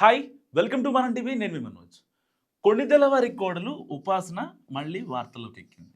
Hi welcome to Manam TV నేను మీ మనోజ్. కొణిదెల వారి కోడలు ఉపాసన మళ్ళీ వార్తల్లోకి ఎక్కింది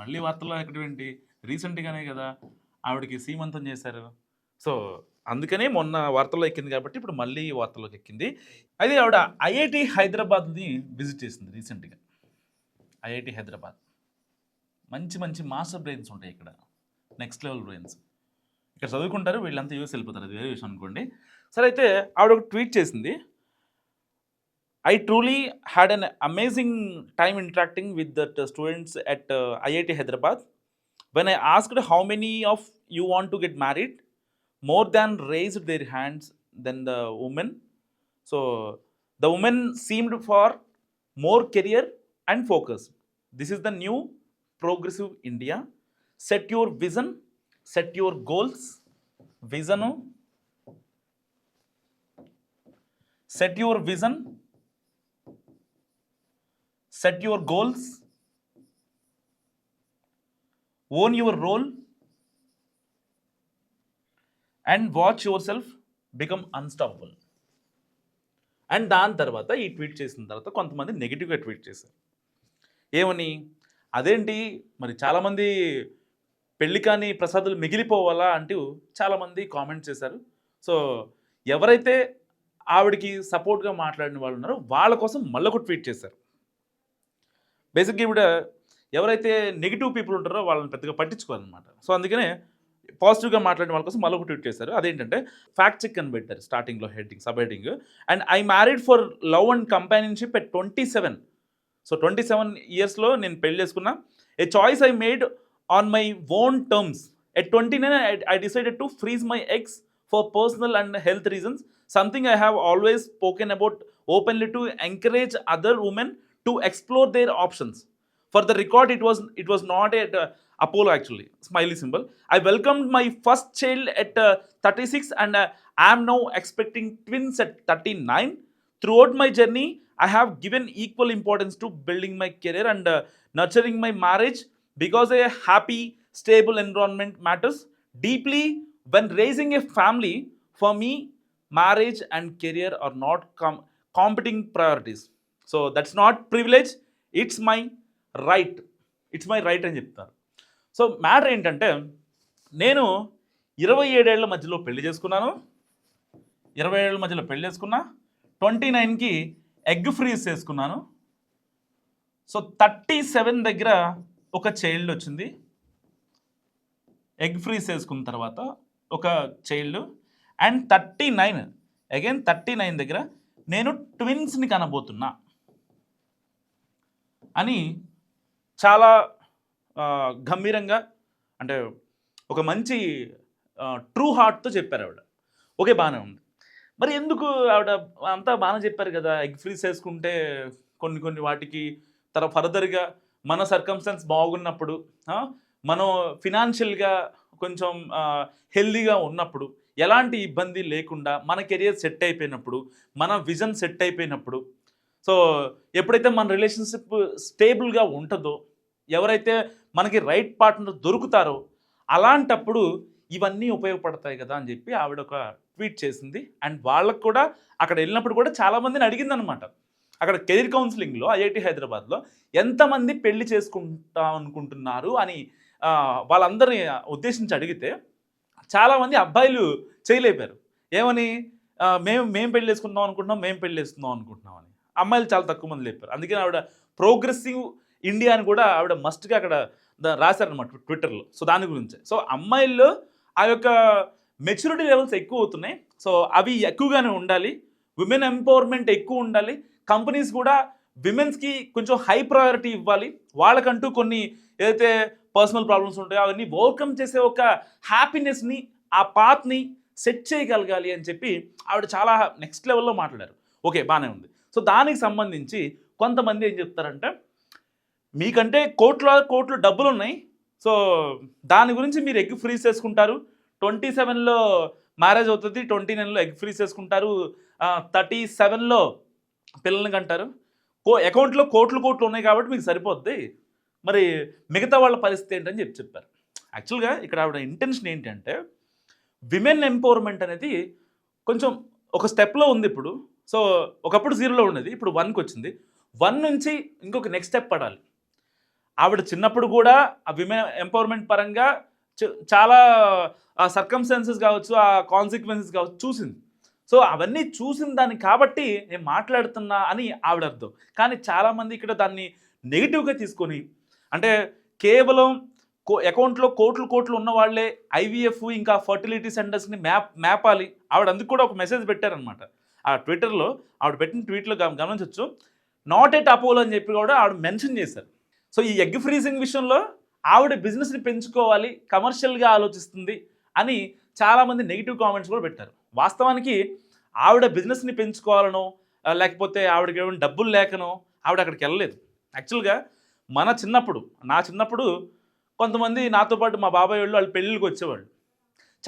మళ్ళీ వార్తల్లో ఎక్కడేంటి రీసెంట్గానే కదా ఆవిడకి సీమంతం చేశారు. సో అందుకనే మొన్న వార్తల్లో ఎక్కింది కాబట్టి ఇప్పుడు మళ్ళీ వార్తల్లోకి ఎక్కింది అయితే ఆవిడ ఐఐటి హైదరాబాద్ని విజిట్ చేసింది రీసెంట్గా. ఐఐటి హైదరాబాద్. మంచి మంచి మాస్టర్ బ్రెయిన్స్ ఉంటాయి ఇక్కడ. Next level brains. ఇక్కడ చదువుకుంటారు వీళ్ళంతా యూఎస్ వెళ్ళిపోతారు. అది వేరే విషయం అనుకోండి. సరే అయితే ఆవిడ ఒక ట్వీట్ చేసింది. I truly had an amazing time interacting with the students at uh, IIT Hyderabad. When I asked how many of you want to get married, more than raised their hands than the women. So the women seemed for more career and focus. This is the new progressive India. Set your vision, set your goals. Vision. Set your vision, set your goals own your role and watch your self become unstoppable and దాని తర్వాత ఈ tweet చేసిన తర్వాత కొంతమంది నెగిటివ్గా tweet చేశారు. ఏమని? అదేంటి? మరి చాలామంది పెళ్ళి కాని ప్రసాదులు మిగిలిపోవాలా అంటూ చాలామంది కామెంట్ చేశారు. సో ఎవరైతే ఆవిడకి సపోర్ట్గా మాట్లాడిన వాళ్ళు ఉన్నారో వాళ్ళ కోసం మళ్ళొక ట్వీట్ చేశారు. బేసిక్గా ఇప్పుడు ఎవరైతే నెగిటివ్ పీపుల్ ఉంటారో వాళ్ళని పెద్దగా పట్టించుకోవాలన్నమాట సో అందుకనే పాజిటివ్గా మాట్లాడిన వాళ్ళ కోసం మరొక ట్వీట్ చేశారు. అదేంటంటే ఫ్యాక్ట్ చెక్ అని పెట్టారు స్టార్టింగ్లో heading sub heading. And I married for love and companionship at twenty seven. So twenty seven ఇయర్స్లో నేను పెళ్ళి చేసుకున్నా a choice I made on my own terms. At twenty nine I decided to freeze my eggs for personal and health reasons. Something I have always spoken about openly to encourage other women to explore their options. For the record, it was it was not at uh, Apollo actually, smiley symbol. I welcomed my first child at uh, 36 and uh, I am now expecting twins at 39. Throughout my journey, I have given equal importance to building my career and uh, nurturing my marriage because a happy, stable environment matters deeply when raising a family. For me, marriage and career are not com competing priorities. So that's not privilege it's my right. It's my right అని చెప్తారు. So matter ఏంటంటే నేను ఇరవై ఏడేళ్ళ మధ్యలో పెళ్ళి చేసుకున్నాను. ఇరవై ఏళ్ళ మధ్యలో పెళ్ళి చేసుకున్నా. ట్వంటీ నైన్కి ఎగ్ ఫ్రీజ్ చేసుకున్నాను. సో థర్టీ సెవెన్ దగ్గర ఒక చైల్డ్ వచ్చింది. ఎగ్ ఫ్రీజ్ చేసుకున్న తర్వాత ఒక child. And thirty nine again thirty nine దగ్గర నేను ట్విన్స్ని కనబోతున్నా. అని చాలా గంభీరంగా అంటే ఒక మంచి ట్రూ హార్ట్తో చెప్పారు ఆవిడ. ఓకే బాగానే ఉంది. మరి ఎందుకు ఆవిడ అంతా బాగానే చెప్పారు కదా ఎగ్ ఫ్రీజ్ చేసుకుంటే కొన్ని కొన్ని వాటికి తర్వాత ఫర్దర్గా మన సర్కమ్స్టెన్స్ బాగున్నప్పుడు మనం ఫినాన్షియల్గా కొంచెం హెల్దీగా ఉన్నప్పుడు ఎలాంటి ఇబ్బంది లేకుండా మన కెరియర్ సెట్ అయిపోయినప్పుడు మన విజన్ సెట్ అయిపోయినప్పుడు సో ఎప్పుడైతే మన రిలేషన్షిప్ స్టేబుల్గా ఉంటుందో ఎవరైతే మనకి రైట్ పార్ట్నర్ దొరుకుతారో అలాంటప్పుడు ఇవన్నీ ఉపయోగపడతాయి కదా అని చెప్పి ఆవిడ ఒక ట్వీట్ చేసింది. అండ్ వాళ్ళకు కూడా అక్కడ వెళ్ళినప్పుడు కూడా చాలామందిని అడిగింది అనమాట అక్కడ కెరీర్ కౌన్సిలింగ్లో ఐఐటి హైదరాబాద్లో ఎంతమంది పెళ్ళి చేసుకుంటా అనుకుంటున్నారు అని వాళ్ళందరిని వాళ్ళందరినీ ఉద్దేశించి అడిగితే చాలామంది అబ్బాయిలు చేయలేపారు. ఏమని? మేము మేము పెళ్ళి చేసుకుందాం అనుకుంటున్నాం మేము పెళ్ళి చేసుకుందాం అనుకుంటున్నాం అని. అమ్మాయిలు చాలా తక్కువ మంది లేపారు. అందుకని ఆవిడ ప్రోగ్రెసివ్ ఇండియా అని కూడా ఆవిడ మస్ట్గా అక్కడ రాశారనమాట ట్విట్టర్లో. సో దాని గురించి. సో అమ్మాయిల్లో ఆ యొక్క మెచ్యూరిటీ లెవెల్స్ ఎక్కువ అవుతున్నాయి. సో అవి ఎక్కువగానే ఉండాలి. విమెన్ ఎంపవర్మెంట్ ఎక్కువ ఉండాలి. కంపెనీస్ కూడా విమెన్స్కి కొంచెం హై ప్రయారిటీ ఇవ్వాలి. వాళ్ళకంటూ కొన్ని ఏదైతే పర్సనల్ ప్రాబ్లమ్స్ ఉంటాయో అవన్నీ ఓవర్కమ్ చేసే ఒక హ్యాపీనెస్ని ఆ పాత్ని సెట్ చేయగలగాలి అని చెప్పి ఆవిడ చాలా నెక్స్ట్ లెవెల్లో మాట్లాడారు. ఓకే బాగానే ఉంది. సో దానికి సంబంధించి కొంతమంది ఏం చెప్తారంటే మీకంటే కోట్ల కోట్లు డబ్బులు ఉన్నాయి సో దాని గురించి మీరు ఎగ్ ఫ్రీజ్ చేసుకుంటారు. ట్వంటీ సెవెన్లో మ్యారేజ్ అవుతుంది ట్వంటీ నైన్లో ఎగ్ ఫ్రీజ్ చేసుకుంటారు. థర్టీ సెవెన్లో పిల్లల్ని కంటారు. కో అకౌంట్లో కోట్లు కోట్లు ఉన్నాయి కాబట్టి మీకు సరిపోద్ది. మరి మిగతా వాళ్ళ పరిస్థితి ఏంటని చెప్పి చెప్పారు. యాక్చువల్గా ఇక్కడ ఆవిడ ఇంటెన్షన్ ఏంటంటే విమెన్ ఎంపవర్మెంట్ అనేది కొంచెం ఒక స్టెప్లో ఉంది ఇప్పుడు. సో ఒకప్పుడు జీరోలో ఉండేది ఇప్పుడు వన్కి వచ్చింది. వన్ నుంచి ఇంకొక నెక్స్ట్ స్టెప్ పడాలి. ఆవిడ చిన్నప్పుడు కూడా ఆ విమెన్ ఎంపవర్మెంట్ పరంగా చ- చాలా ఆ సర్కమ్స్టాన్సెస్ కావచ్చు ఆ కాన్సిక్వెన్సెస్ కావచ్చు చూసింది. సో అవన్నీ చూసిన దాన్ని కాబట్టి నేను మాట్లాడుతున్నా అని ఆవిడ అర్థం. కానీ చాలామంది ఇక్కడ దాన్ని నెగిటివ్గా తీసుకొని అంటే కేవలం కో అకౌంట్లో కోట్లు కోట్లు ఉన్న వాళ్ళే ఐవీఎఫ్ ఇంకా ఫర్టిలిటీ సెంటర్స్ని మ్యాప్ మ్యాపాలి. ఆవిడ అందుకు కూడా ఒక మెసేజ్ పెట్టారనమాట ఆ ట్విట్టర్లో ఆవిడ పెట్టిన ట్వీట్లో గమనించవచ్చు నాట్ ఎట్ అపోలో అని చెప్పి కూడా ఆవిడ మెన్షన్ చేశారు. సో ఈ ఎగ్ ఫ్రీజింగ్ విషయంలో ఆవిడ బిజినెస్ని పెంచుకోవాలి కమర్షియల్గా ఆలోచిస్తుంది అని చాలామంది నెగిటివ్ కామెంట్స్ కూడా పెట్టారు. వాస్తవానికి ఆవిడ బిజినెస్ని పెంచుకోవాలనో లేకపోతే ఆవిడకి ఏమైనా డబ్బులు లేకనో ఆవిడ అక్కడికి వెళ్ళలేదు. యాక్చువల్గా మన చిన్నప్పుడు నా చిన్నప్పుడు కొంతమంది నాతో పాటు మా బాబాయ్ వాళ్ళు వాళ్ళు పెళ్ళిళ్ళకి వచ్చేవాళ్ళు.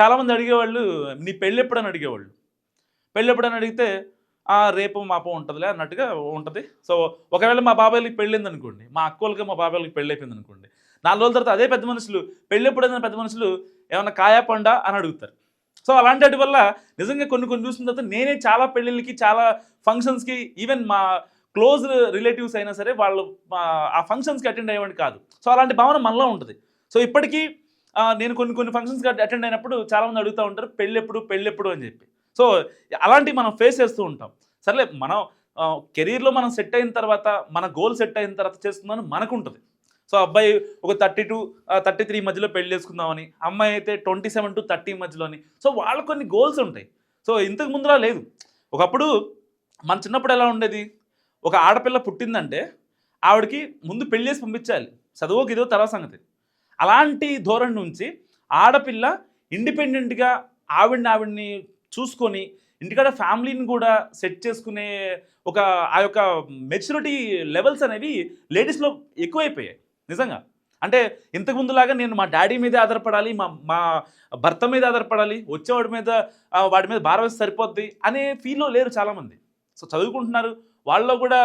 చాలామంది అడిగేవాళ్ళు నీ పెళ్ళి ఎప్పుడని అడిగేవాళ్ళు? పెళ్ళి ఎప్పుడని అడిగితే "ఆ, రేపు మాపం ఉంటుందిలే అన్నట్టుగా ఉంటుంది. సో ఒకవేళ మా బాబాయ్లకి పెళ్ళింది అనుకోండి మా అక్కోళ్ళకి మా బాబాయ్లకి పెళ్ళైపోయింది అనుకోండి నాలుగు రోజుల తర్వాత అదే పెద్ద మనుషులు పెళ్ళప్పుడైనా పెద్ద మనుషులు ఏమైనా కాయా అని అడుగుతారు. సో అలాంటి వాటి వల్ల నిజంగా కొన్ని కొన్ని చూసిన తర్వాత నేనే చాలా పెళ్ళిళ్ళకి చాలా ఫంక్షన్స్కి ఈవెన్ మా క్లోజ్ రిలేటివ్స్ అయినా సరే వాళ్ళు మా- ఆ ఫంక్షన్స్కి అటెండ్ అయ్యేవాడిని కాదు. సో అలాంటి భావన మనలో ఉంటుంది. సో ఇప్పటికీ నేను కొన్ని కొన్ని ఫంక్షన్స్కి అటెండ్ అయినప్పుడు చాలామంది అడుగుతూ ఉంటారు పెళ్ళి పెళ్ళెప్పుడు పెళ్ళి ఎప్పుడు అని చెప్పి. సో అలాంటివి మనం ఫేస్ చేస్తూ ఉంటాం. సర్లే మనం కెరీర్లో మనం సెట్ అయిన తర్వాత మన గోల్ సెట్ అయిన తర్వాత చేస్తుందని మనకు ఉంటుంది సో అబ్బాయి ఒక థర్టీ టు థర్టీ త్రీ మధ్యలో పెళ్ళి చేసుకుందామని అమ్మాయి అయితే ట్వంటీ సెవెన్ టు థర్టీ మధ్యలోని సో వాళ్ళ కొన్ని గోల్స్ ఉంటాయి. సో ఇంతకు ముందులా లేదు. ఒకప్పుడు మన చిన్నప్పుడు ఎలా ఉండేది? ఒక ఆడపిల్ల పుట్టిందంటే ఆవిడకి ముందు పెళ్ళి చేసి పంపించాలి. చదువుకి ఇదో తర్వాత సంగతి. అలాంటి ధోరణి నుంచి ఆడపిల్ల ఇండిపెండెంట్గా ఆవిడని ఆవిడ్ని చూసుకొని ఇంటికాడ ఫ్యామిలీని కూడా సెట్ చేసుకునే ఒక ఆ యొక్క మెచ్యూరిటీ లెవెల్స్ అనేవి లేడీస్లో ఎక్కువైపోయాయి నిజంగా. అంటే ఇంతకుముందులాగా నేను మా డాడీ మీదే ఆధారపడాలి మా మా భర్త మీద ఆధారపడాలి వచ్చేవాడి మీద వాడి మీద భారం సరిపోద్ది అనే ఫీల్లో లేరు చాలామంది. సో చదువుకుంటున్నారు వాళ్ళలో కూడా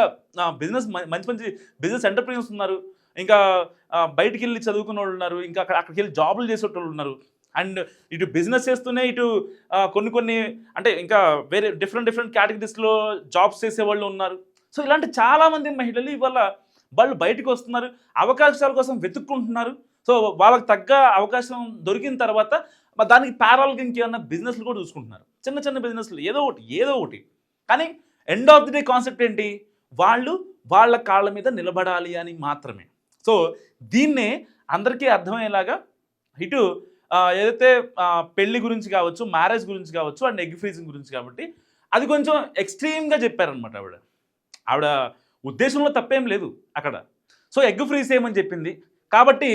బిజినెస్ మంచి మంచి బిజినెస్ ఎంటర్ప్రీనర్స్ ఉన్నారు. ఇంకా బయటికి వెళ్ళి చదువుకున్న వాళ్ళు ఉన్నారు ఇంకా అక్కడ అక్కడికి వెళ్ళి జాబులు చేసేటోళ్ళు ఉన్నారు. అండ్ ఇటు బిజినెస్ చేస్తూనే ఇటు కొన్ని కొన్ని అంటే ఇంకా వేరే డిఫరెంట్ డిఫరెంట్ కేటగిరీస్లో జాబ్స్ చేసే వాళ్ళు ఉన్నారు. సో ఇలాంటి చాలామంది మహిళలు ఇవాళ వాళ్ళు బయటకు వస్తున్నారు అవకాశాల కోసం వెతుక్కుంటున్నారు. సో వాళ్ళకి తగ్గ అవకాశం దొరికిన తర్వాత దానికి ప్యారల్గా ఇంకేమన్నా బిజినెస్లు కూడా చూసుకుంటున్నారు. చిన్న చిన్న బిజినెస్లు ఏదో ఒకటి ఏదో ఒకటి. కానీ end of the day concept ఏంటి? వాళ్ళు వాళ్ళ కాళ్ళ మీద నిలబడాలి అని మాత్రమే. సో దీన్నే అందరికీ అర్థమయ్యేలాగా ఇటు ఏదైతే పెళ్ళి గురించి కావచ్చు మ్యారేజ్ గురించి కావచ్చు అండ్ ఎగ్ ఫ్రీజింగ్ గురించి కాబట్టి అది కొంచెం ఎక్స్ట్రీమ్గా చెప్పారనమాట ఆవిడ. ఆవిడ ఉద్దేశంలో తప్పేం లేదు అక్కడ. సో ఎగ్ ఫ్రీజ్ చేయమని చెప్పింది. కాబట్టి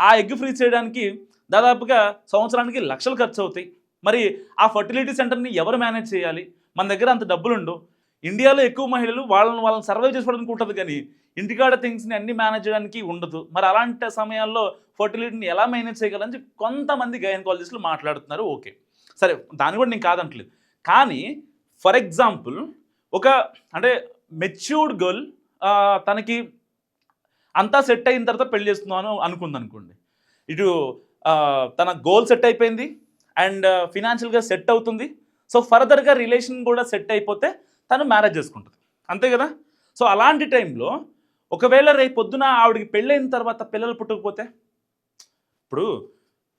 ఆ ఎగ్ ఫ్రీజ్ చేయడానికి దాదాపుగా సంవత్సరానికి లక్షలు ఖర్చు అవుతాయి. మరి ఆ ఫర్టిలిటీ సెంటర్ని ఎవరు మేనేజ్ చేయాలి? మన దగ్గర అంత డబ్బులు ఉండవు ఇండియాలో ఎక్కువ మహిళలు వాళ్ళని వాళ్ళని సర్వైవ్ చేసుకోవడానికి ఉంటుంది కానీ ఇంటికాడ థింగ్స్ని అన్ని మేనేజ్ చేయడానికి ఉండదు. మరి అలాంటి సమయాల్లో ఫర్టిలిటీని ఎలా మేనేజ్ చేయగలని చెప్పి కొంతమంది గైనకాలజిస్టులు మాట్లాడుతున్నారు. ఓకే. సరే దాన్ని కూడా నేను కాదంటలేదు. కానీ ఫర్ ఎగ్జాంపుల్ ఒక అంటే మెచ్యూర్డ్ గర్ల్ తనకి అంతా సెట్ అయిన తర్వాత పెళ్ళి చేస్తున్నాను అనుకుంది అనుకోండి ఇటు తన గోల్ సెట్ అయిపోయింది. అండ్ ఫినాన్షియల్గా సెట్ అవుతుంది. సో ఫర్దర్గా రిలేషన్ కూడా సెట్ అయిపోతే తను మ్యారేజ్ చేసుకుంటుంది. అంతే కదా? సో అలాంటి టైంలో ఒకవేళ రేపు పొద్దున ఆవిడకి పెళ్ళైన తర్వాత పిల్లలు పుట్టకపోతే? ఇప్పుడు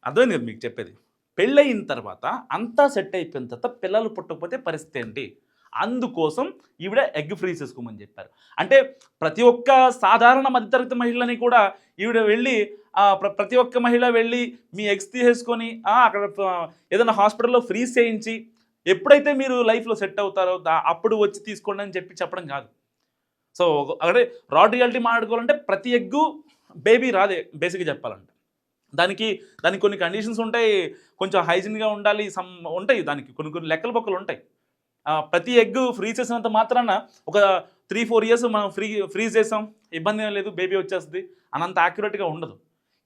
అర్థమైంది కదా మీకు చెప్పేది. పెళ్ళయిన తర్వాత అంతా సెట్ అయిపోయిన తర్వాత పిల్లలు పుట్టకపోతే పరిస్థితి ఏంటి? అందుకోసం ఈవిడ ఎగ్ ఫ్రీ చేసుకోమని చెప్పారు. అంటే ప్రతి ఒక్క సాధారణ మధ్యతరగతి మహిళని కూడా ఈవిడ వెళ్ళి ప్రతి ఒక్క మహిళ వెళ్ళి మీ ఎగ్స్ తీసేసుకొని అక్కడ ఏదైనా హాస్పిటల్లో ఫ్రీజ్ చేయించి ఎప్పుడైతే మీరు లైఫ్లో సెట్ అవుతారో అప్పుడు వచ్చి తీసుకోండి అని చెప్పి చెప్పడం కాదు. సో అక్కడే రాడ్ రియాలిటీ మాట్లాడుకోవాలంటే ప్రతి ఎగ్గు బేబీ రాదే బేసిక్గా చెప్పాలంటే. దానికి దానికి కొన్ని కండిషన్స్ ఉంటాయి కొంచెం హైజీన్గా ఉండాలి సమ్ ఉంటాయి దానికి కొన్ని కొన్ని లెక్కల బొక్కలు ఉంటాయి. ప్రతి ఎగ్ ఫ్రీజ్ చేసినంత మాత్రాన ఒక త్రీ ఫోర్ ఇయర్స్ మనం ఫ్రీ ఫ్రీజ్ చేసాం ఇబ్బంది లేదు బేబీ వచ్చేస్తుంది అనంత యాక్యురేట్గా ఉండదు.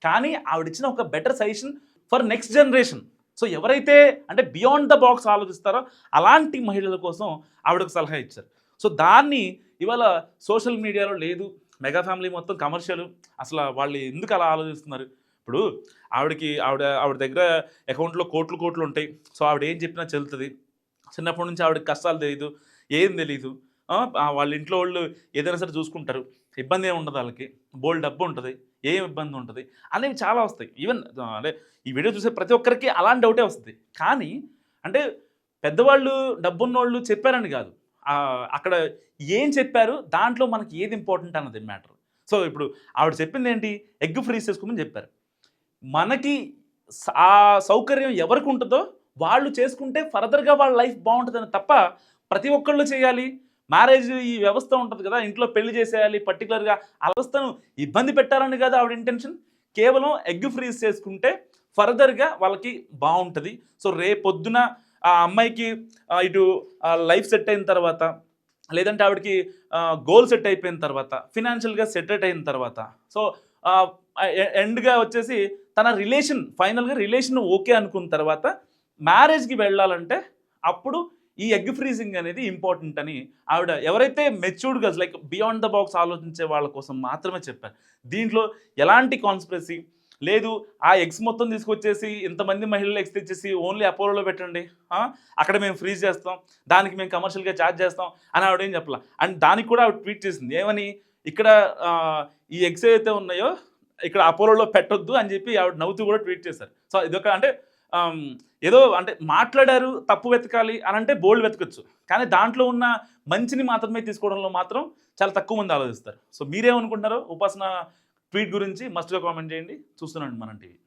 కానీ ఆవిడిచ్చిన ఒక better suggestion for next generation. So ఎవరైతే అంటే బియాండ్ ద బాక్స్ ఆలోచిస్తారో అలాంటి మహిళల కోసం ఆవిడకు సలహా ఇచ్చారు. సో దాన్ని ఇవాళ సోషల్ మీడియాలో లేదు మెగా ఫ్యామిలీ మొత్తం కమర్షియల్ అసలు వాళ్ళు ఎందుకు అలా ఆలోచిస్తున్నారు? ఇప్పుడు ఆవిడకి ఆవిడ ఆవిడ దగ్గర అకౌంట్లో కోట్లు కోట్లు ఉంటాయి. సో ఆవిడ ఏం చెప్పినా చెల్లుతుంది. చిన్నప్పటి నుంచి ఆవిడకి కష్టాలు తెలియదు ఏం తెలీదు. వాళ్ళ ఇంట్లో వాళ్ళు ఏదైనా సరే చూసుకుంటారు. ఇబ్బంది ఏమి ఉండదు వాళ్ళకి. బోల్డ్ డబ్బు ఉంటుంది. ఏం ఇబ్బంది ఉంటుంది అనేవి చాలా వస్తాయి. ఈవెన్ అంటే ఈ వీడియో చూసే ప్రతి ఒక్కరికి అలాంటి డౌటే వస్తుంది. కానీ అంటే పెద్దవాళ్ళు డబ్బున్నోళ్ళు చెప్పారని కాదు. అక్కడ ఏం చెప్పారు దాంట్లో మనకి ఏది ఇంపార్టెంట్ అన్నది మ్యాటర్. సో ఇప్పుడు ఆవిడ చెప్పింది ఏంటి? ఎగ్ ఫ్రీజ్ చేసుకోమని చెప్పారు. మనకి స- ఆ సౌకర్యం ఎవరికి ఉంటుందో వాళ్ళు చేసుకుంటే ఫర్దర్గా వాళ్ళ లైఫ్ బాగుంటుందని తప్ప ప్రతి ఒక్కళ్ళు చేయాలి. మ్యారేజ్ ఈ వ్యవస్థ ఉంటుంది కదా ఇంట్లో పెళ్ళి చేసేయాలి పర్టికులర్గా ఆ వ్యవస్థను ఇబ్బంది పెట్టాలని కదా ఆవిడ ఇంటెన్షన్ కేవలం ఎగ్ ఫ్రీజ్ చేసుకుంటే ఫర్దర్గా వాళ్ళకి బాగుంటుంది. సో రేపొద్దున ఆ అమ్మాయికి ఇటు లైఫ్ సెట్ అయిన తర్వాత లేదంటే ఆవిడకి గోల్ సెట్ అయిపోయిన తర్వాత ఫినాన్షియల్గా సెటెట్ అయిన తర్వాత సో ఎండ్గా వచ్చేసి తన రిలేషన్ ఫైనల్గా రిలేషన్ ఓకే అనుకున్న తర్వాత మ్యారేజ్కి వెళ్ళాలంటే అప్పుడు ఈ ఎగ్ ఫ్రీజింగ్ అనేది ఇంపార్టెంట్ అని ఆవిడ ఎవరైతే మెచ్యూర్డ్గా లైక్ బియాండ్ ద బాక్స్ ఆలోచించే వాళ్ళ కోసం మాత్రమే చెప్పారు. దీంట్లో ఎలాంటి కాన్స్పిరసీ? లేదు ఆ ఎగ్స్ మొత్తం తీసుకొచ్చేసి ఇంతమంది మహిళలు ఎగ్స్ తెచ్చేసి ఓన్లీ అపోలోలో పెట్టండి. అక్కడ మేము ఫ్రీజ్ చేస్తాం. దానికి మేము కమర్షియల్గా ఛార్జ్ చేస్తాం అని ఆవిడ ఏం చెప్పాల? అండ్ దానికి కూడా ఆవిడ ట్వీట్ చేసింది. ఏమని? ఇక్కడ ఈ ఎగ్స్ ఏవైతే ఉన్నాయో ఇక్కడ అపోలోలో పెట్టొద్దు అని చెప్పి ఆవిడ నవ్వుతూ కూడా ట్వీట్ చేశారు. సో ఇదొక అంటే ఏదో అంటే మాట్లాడారు తప్పు వెతకాలి అని అంటే బోల్డ్ వెతకచ్చు. కానీ దాంట్లో ఉన్న మంచిని మాత్రమే తీసుకోవడంలో మాత్రం చాలా తక్కువ మంది ఆలోచిస్తారు. సో మీరేమనుకుంటున్నారో ఉపాసన ట్వీట్ గురించి మస్ట్గా కామెంట్ చేయండి. చూస్తున్నాండి మనం టీవీ.